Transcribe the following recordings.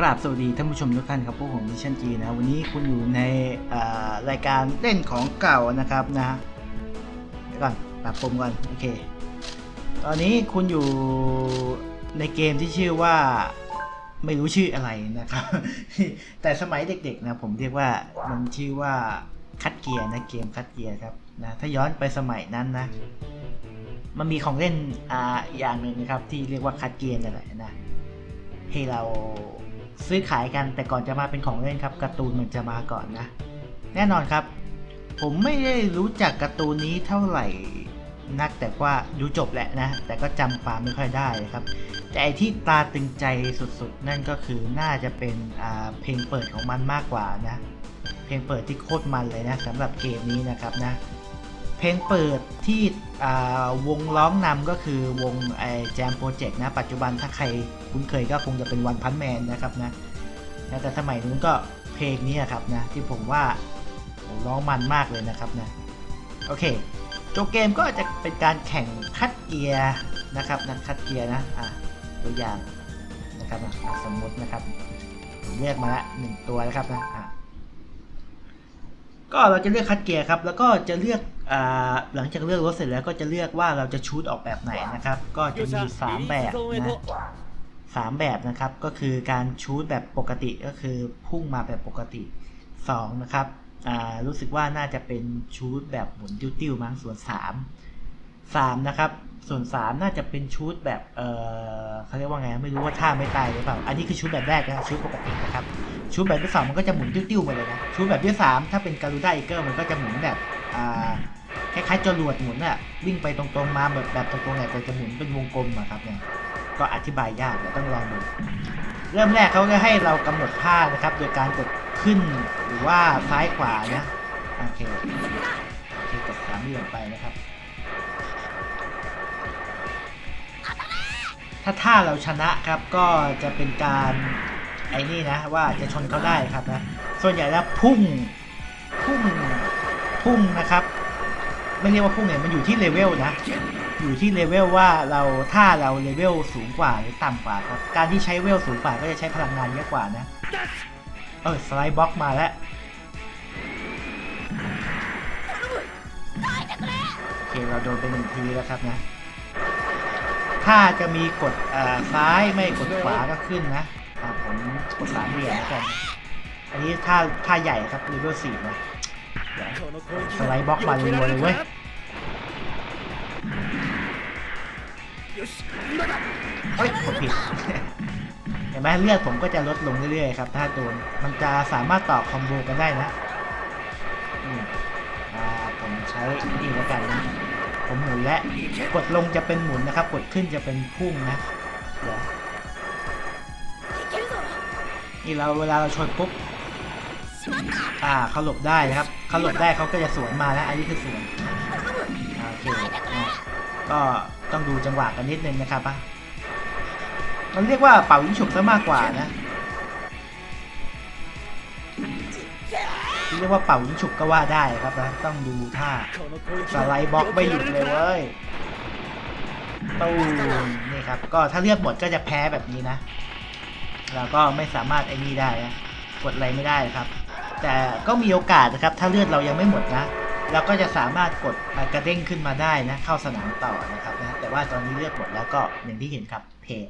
กราบสวัสดีท่านผู้ชมทุกท่านครับพวกผมมิชชั่นจีนะวันนี้คุณอยู่ในรายการเล่นของเก่านะครับนะเดี๋ยวก่อนปรับปรุงก่อนโอเค ตอนนี้คุณอยู่ในเกมที่ชื่อว่าไม่รู้ชื่ออะไรนะครับ แต่สมัยเด็กๆนะผมเรียกว่ามันชื่อว่าคัดเกียร์นะเกมคัดเกียร์ครับนะถ้าย้อนไปสมัยนั้นนะ มันมีของเล่นอ่าอย่างหนึ่งนะครับ ที่เรียกว่าคัดเกียร์นั่นแหละนะให้เรา ซื้อขายกันแต่ก่อนจะมาเป็นของเล่นครับการ์ตูนมันจะมาก่อนนะ แน่นอนครับ ผมไม่ได้รู้จักการ์ตูนนี้เท่าไหร่นักแต่ว่าดูจบแหละนะ แต่ก็จำความไม่ค่อยได้ครับ แต่ไอที่ตาตึงใจสุดๆ นั่นก็คือน่าจะเป็นเพลงเปิดของมันมากกว่านะ เพลงเปิดที่โคตรมันเลยนะสำหรับเกมนี้นะครับนะ เพลงเปิดที่วงร้องนำก็คือวงไอแจมโปรเจกต์นะ ปัจจุบันถ้าใครคุ้นเคยก็คงจะเป็นวันพันแมนนะครับนะแต่สมัยนู้นก็เพลงนี้ครับนะ ที่ผมว่าร้องมันมากเลยนะครับนะ โอเคโจเกมก็จะเป็นการแข่งคัดเกียร์นะครับนะคัดเกียร์นะอะตัวอย่างนะครับนะสมมตินะครับผมเลือกมาละหนึ่งตัวนะครับนะอะก็เราจะเลือกคัดเกียร์ครับ แล้วก็จะเลือก หลังจากเลือกรถเสร็จแล้วก็จะเลือกว่าเราจะชูดออกแบบไหนนะครับ ก็จะมี 3 แบบนะสามแบบนะครับก็คือการชูดแบบปกติก็คือพุ่งมาแบบปกติ 2 นะครับอ่ารู้สึกว่าน่าจะเป็นชูดแบบหมุนติ้วๆมั้งส่วน 3 3 นะครับ ส่วน 3 น่าจะเป็นชูดแบบเออเขาเรียกว่าไงไม่รู้ว่าท่าไม่ตายหรือเปล่า อันนี้คือชุดแบบแรกนะชุดปกตินะครับชุดแบบที่สองมันก็จะหมุนติ้วๆไปเลยนะชุดแบบที่สามถ้าเป็นการูด้าอีเกิลมันก็จะหมุนแบบอ่าค ล้ายๆจรวดหมุนอะวิ่งไปตรงๆมาแบบแบบตรงๆเนี่ยแต่จะหมุนเป็นวงกลมอะครับเนี่ยก็อธิบายยากเดี๋ยวต้องลองดูเริ่มแรกเขาจะให้เรากำหนดท่านะครับ โดยการกดขึ้นหรือว่าซ้ายขวานะโอเคโอเคกดสามเหลี่ยมไปนะครับ ถ้าท่าเราชนะครับก็จะเป็นการไอ้นี่นะว่าจะชนเขาได้ครับนะส่วนใหญ่แล้วพุ่งพุ่งพุ่งนะครับ ไม่เรียกว่าพุ่งเนี่ยมันอยู่ที่เลเวลนะ อยู่ที่เลเวลว่าเราถ้าเราเลเวลสูงกว่าหรือต่ำกว่าครับ การที่ใช้เวลสูงกว่าก็จะใช้พลังงานเยอะกว่านะ เออสไลด์บล็อกมาแล้วโอเคเราโดนไปหนึ่งทีแล้วครับนะ ถ้าจะมีกดอ่อซ้ายไม่กดขวาก็ขึ้นนะผมกดสามเหลี่ยมกัน อันนี้ท่าท่าใหญ่ครับเลเวลสี่นะ สไลด์บล็อกมารัวๆเลยเว้ยเฮ้ยผมผิดเห็นไหมเลือดผมก็จะลดลงเรื่อยๆครับ ถ้าโดนมันจะสามารถต่อคอมโบกันได้นะอืมอ่าผมใช้นี่แล้วกันนะผมหมุนและกดลงจะเป็นหมุนนะครับ กดขึ้นจะเป็นพุ่งนะเดี๋ยวนี่เราเวลาเราชนปุ๊บ อ่าเขาหลบได้นะครับเขาหลบได้เขาก็จะสวนมาแล้วอันนี้คือสวนโอเคก็ต้องดูจังหวะกันนิดนึงนะครับอะมันเรียกว่าเป่ายิงฉุบซะมากกว่านะเรียกว่าเป่ายิงฉุบก็ว่าได้ครับนะต้องดูท่าสไลด์บล็อกไม่หยุดเลยเว้ยตู้นี่ครับก็ถ้าเลือดหมดก็จะแพ้แบบนี้นะเราก็ไม่สามารถไอ้นี่ได้นะกดอะไรไม่ได้ครับ แต่ก็มีโอกาสนะครับ ถ้าเลือดเรายังไม่หมดนะเราก็จะสามารถกดกระเด้งขึ้นมาได้นะ เข้าสนามต่อนะครับนะแต่ว่าตอนนี้เลือดหมดแล้วก็อย่างที่เห็นครับเพจ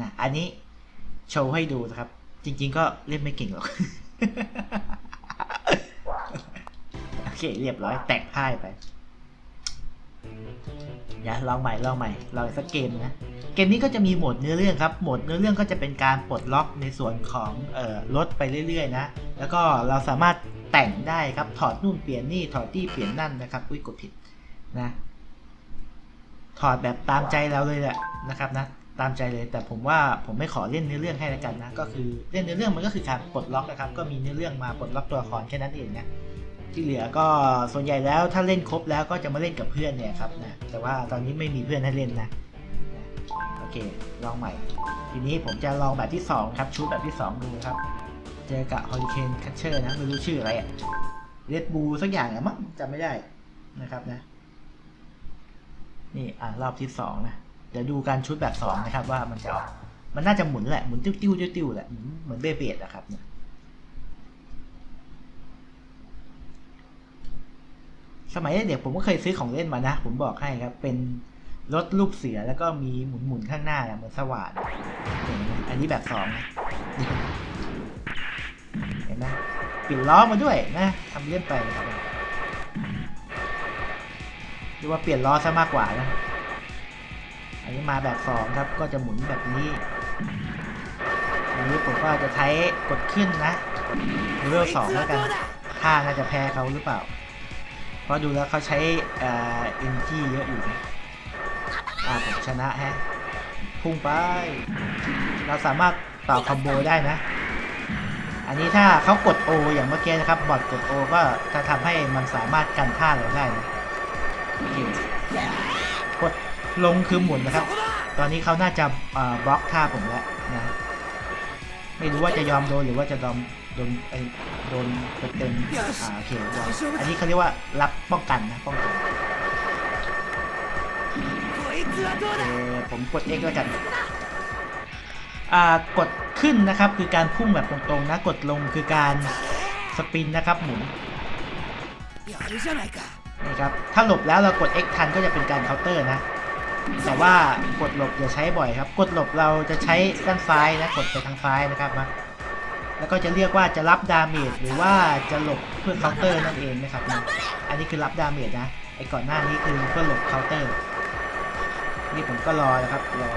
นะอันนี้โชว์ให้ดูนะครับ จริง ๆ ก็เล่นไม่เก่งหรอกโอเคเรียบร้อยแตกพ่ายไปอย่าลองใหม่ลองใหม่ลองสักเกมนะ เกมนี้ก็จะมีโหมดเนื้อเรื่องครับ โหมดเนื้อเรื่องก็จะเป็นการปลดล็อกในส่วนของออรถไปเรื่อยๆนะ แล้วก็เราสามารถแต่งได้ครับ ถอดนู่นเปลี่ยนนี่ ถอดที่เปลี่ยนนั่นนะครับ อุ้ยกดผิดนะ ถอดแบบตามใจเราเลยแหละนะครับนะ ตามใจเลย แต่ผมว่าผมไม่ขอเล่นเนื้อเรื่องให้แล้วกันนะ ก็คือเล่นเนื้อเรื่องมันก็คือการปลดล็อกนะครับ ก็มีเนื้อเรื่องมาปลดล็อกตัวละครแค่นั้นเองนะที่เหลือก็ส่วนใหญ่แล้วถ้าเล่นครบแล้วก็จะมาเล่นกับเพื่อนเนี่ยครับนะ แต่ว่าตอนนี้ไม่มีเพื่อนให้เล่นนะ อเคลองใหม่ ทีนี้ผมจะลองแบบที่ 2 ครับ ชุดแบบที่ 2 ดูครับ เจอกับ Hurricane Catcher นะ ไม่รู้ชื่ออะไรอะเรดบูสักอย่างอะมั้งจำไม่ได้นะครับนะ นี่อะรอบที่ 2 นะ เดี๋ยวดูการชุดแบบ 2 นะครับ ว่ามันจะออกมันน่าจะหมุนแหละ หมุนติ้วติ้วติ้วติ้วแหละ เหมือนเบเบดอะครับเนี่ยสมัยเด็กผมก็เคยซื้อของเล่นมานะ ผมบอกให้ครับ เป็น รถรูปเสือแล้วก็มีหมุนหมุนๆข้างหน้าเหมือนสว่านอันนี้แบบสองนะเห็นไหมปิดล้อมาด้วยนะทำเล่นไปครับหรือว่าเปลี่ยนล้อซะมากกว่านะอันนี้มาแบบสองครับก็จะหมุนแบบนี้อันนี้ผมก็จะใช้กดขึ้นนะเลเวลสองแล้วกันท่าน่าจะแพ้เขาหรือเปล่า เพราะดูแล้วเขาใช้เอ่อเอ็นจีเยอะอยู่นะ อาผมชนะฮะ พุ่งไป เราสามารถต่อคอมโบได้นะ อันนี้ถ้าเขากดโออย่างเมื่อกี้นะครับ บอดกดโอก็จะทำให้มันสามารถกันท่าเราได้นะกดลงคือหมุนนะครับ ตอนนี้เขาน่าจะบล็อกท่าผมแล้วนะ ไม่รู้ว่าจะยอมโดนหรือว่าจะยอมโดนไอโดนเต็มอ่าโอเอันนี้เขาเรียกว่ารับป้องกันนะป้องกัน เออผมกด X แล้วกันอ่ากดขึ้นนะครับคือการพุ่งแบบตรงๆนะกดลงคือการสปินนะครับหมุนนะครับถ้าหลบแล้วเรากด X ทันก็จะเป็นการเคาน์เตอร์นะ แต่ว่ากดหลบอย่าใช้บ่อยครับ กดหลบเราจะใช้ด้านซ้ายนะกดไปทางซ้ายนะครับมาแล้วก็จะเรียกว่าจะรับดาเมจหรือว่าจะหลบเพื่อเคาน์เตอร์นั่นเองนะครับ อันนี้คือรับดาเมจนะไอ้ก่อนหน้านี้คือเพื่อหลบเคาน์เตอร์ นี่ผมก็รอนะครับรอ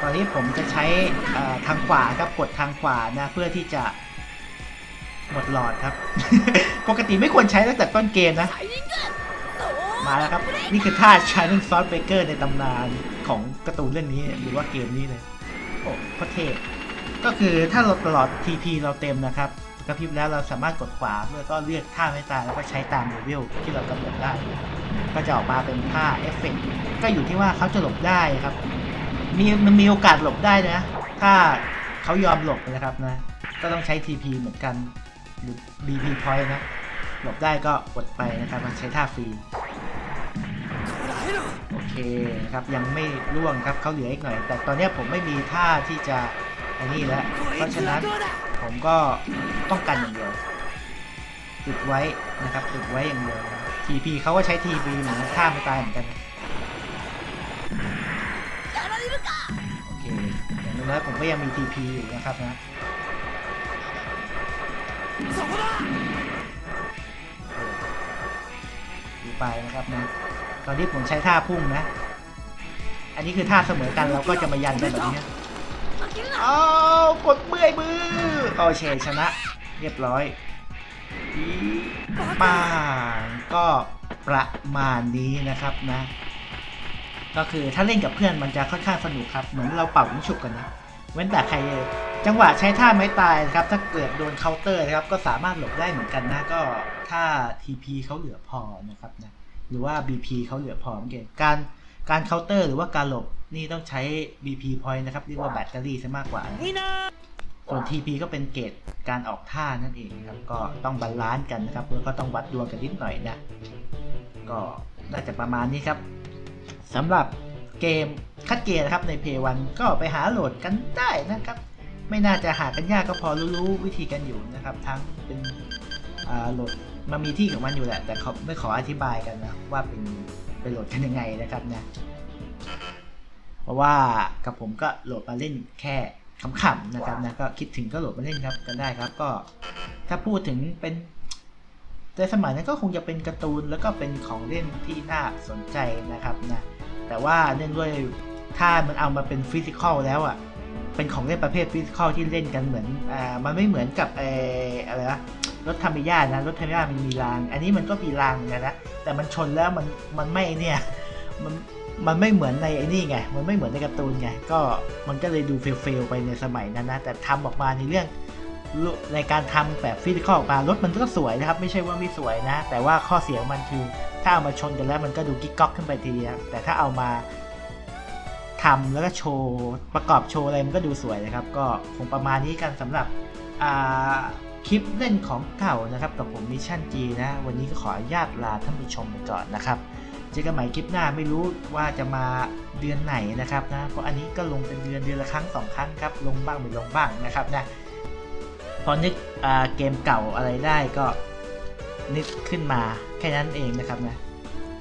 ตอนนี้ผมจะใช้ทางขวาครับกดทางขวานะเพื่อที่จะหมดหลอดครับ ปกติไม่ควรใช้ตั้งแต่ต้นเกมนะ มาแล้วครับ นี่คือท่า Shining Sword Breaker ในตำนานของการ์ตูนเรื่องนี้หรือว่าเกมนี้เลย โอ้โคตรเทพก็คือถ้าเราตลอด TP เราเต็มนะครับกระพริบแล้วเราสามารถกดขวาเพื่อก็เลือกท่าไม่ตายแล้วก็ใช้ตามเลเวลที่เรากำหนดได้ ก็จะออกมาเป็นท่าเอฟเฟกก็อยู่ที่ว่าเขาจะหลบได้ครับ มีมันมีโอกาสหลบได้นะ ถ้าเขายอมหลบนะครับนะ ก็ต้องใช้ TP เหมือนกัน หรือ BP point นะ หลบได้ก็กดไปนะครับมาใช้ท่าฟรี โอเคนะครับยังไม่ร่วงครับเขาเหลืออีกหน่อย แต่ตอนนี้ผมไม่มีท่าที่จะอันนี้แล้ว เพราะฉะนั้นผมก็ต้องกันอย่างเดียวติดไว้นะครับติดไว้อย่างเดียว ทีพีเขาก็ใช้ทีพีเหมือนกันฆ่ามันตายเหมือนกัน โอเคอย่างน้นยผมก็ยังมีทีพีอยู่นะครับนะดูไปนะครับนะ ตอนนี้ผมใช้ท่าพุ่งนะ อันนี้คือท่าเสมอกันเราก็จะมายันกัแบบนี้อ้าวกดเมื่อยมือ โอเคชนะ เรียบร้อย ปังก็ประมาณนี้นะครับนะ ก็คือถ้าเล่นกับเพื่อนมันจะค่อนข้างสนุกครับ เหมือนเราเป่าลูกฉุกกันนะ เว้นแต่ใครจังหวะใช้ท่าไม้ตายครับ ถ้าเกิดโดนเคาน์เตอร์นะครับ ก็สามารถหลบได้เหมือนกันนะ ก็ถ้า TP เขาเหลือพอนะครับนะ หรือว่า BP เขาเหลือพอเก่งการการเคาน์เตอร์หรือว่าการหลบนี่ต้องใช้ BP point นะครับ เรียกว่าแบตเตอรี่ซะมากกว่า ส่วน TP ก็เป็นเกรดการออกท่านั่นเองครับ ก็ต้องบาลานซ์กันนะครับแล้วก็ต้องวัดดวงกันนิดหน่อยนะ ก็น่าจะประมาณนี้ครับสำหรับเกมคัดเกมนะครับใน p 1ก็ไปหาโหลดกันได้นะครับ ไม่น่าจะหากันยากก็พอรู้ๆวิธีกันอยู่นะครับ ทั้งเป็นอ่าโหลดมันมีที่ของมันอยู่แหละ แต่เขาไม่ขออธิบายกันนะว่าเป็นเป็นโหลดกันยังไงนะครับนะ เพราะว่ากับผมก็โหลดมาเล่นแค่ ขำๆนะครับนะก็คิดถึงก็โหลดมาเล่นครับกันได้ครับ ก็ถ้าพูดถึงเป็นในสมัยนั้นก็คงจะเป็นการ์ตูนแล้วก็เป็นของเล่นที่น่าสนใจนะครับนะแต่ว่าเนื่องด้วยถ้ามันเอามาเป็นฟิสิกอลแล้วอะเป็นของเล่นประเภทฟิสิกอลที่เล่นกันเหมือนอ่ามันไม่เหมือนกับเอออะไรนะรถธรรมิยานะรถธรรมิยามันมีราง อันนี้มันก็มีรางเหมือนกันนะแต่มันชนแล้วมันมันไม่เนี่ย มันมันไม่เหมือนในไอ้นี่ไง มันไม่เหมือนในการ์ตูนไง ก็มันก็เลยดูเฟลๆไปในสมัยนั้นนะ แต่ทำออกมาในเรื่องในการทำแบบฟิสิกอลออกมารถมันก็สวยนะครับ ไม่ใช่ว่าไม่สวยนะ แต่ว่าข้อเสียมันคือถ้าเอามาชนกันแล้วมันก็ดูกิ๊กก๊อกขึ้นไปทีนะแต่ถ้าเอามาทำแล้วก็โชว์ประกอบโชว์อะไรมันก็ดูสวยนะครับ ก็คงประมาณนี้กันสำหรับคลิปเล่นของเก่านะครับ กับผมมิชชั่นจีนะ วันนี้ก็ขออนุญาตลาท่านผู้ชมไปก่อนนะครับ เจอกันใหม่คลิปหน้าไม่รู้ว่าจะมาเดือนไหนนะครับนะเพราะอันนี้ก็ลงเป็นเดือนเดือนละครั้งสองครั้งครับลงบ้างไม่ลงบ้างนะครับนะพอนึกเกมเก่าอะไรได้ก็นึกขึ้นมาแค่นั้นเองนะครับนะ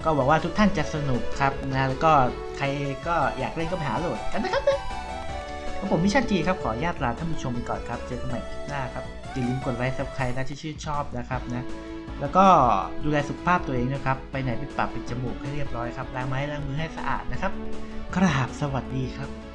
ก็หวังว่าทุกท่านจะสนุกครับนะแล้วก็ใครก็อยากเล่นก็ไปหาโหลดกันนะครับนะครับผมมิชชั่นจีครับขออนุญาตลาท่านผู้ชมไปก่อนครับ เจอกันใหม่คลิปหน้าครับอย่าลืมกดไลค์ซับใครนะที่ชื่นชอบนะครับนะ แล้วก็ดูแลสุขภาพตัวเองนะครับ ไปไหนปิดปากปิดจมูกให้เรียบร้อยครับ ล้างไม้ล้างมือให้สะอาดนะครับ กราบสวัสดีครับ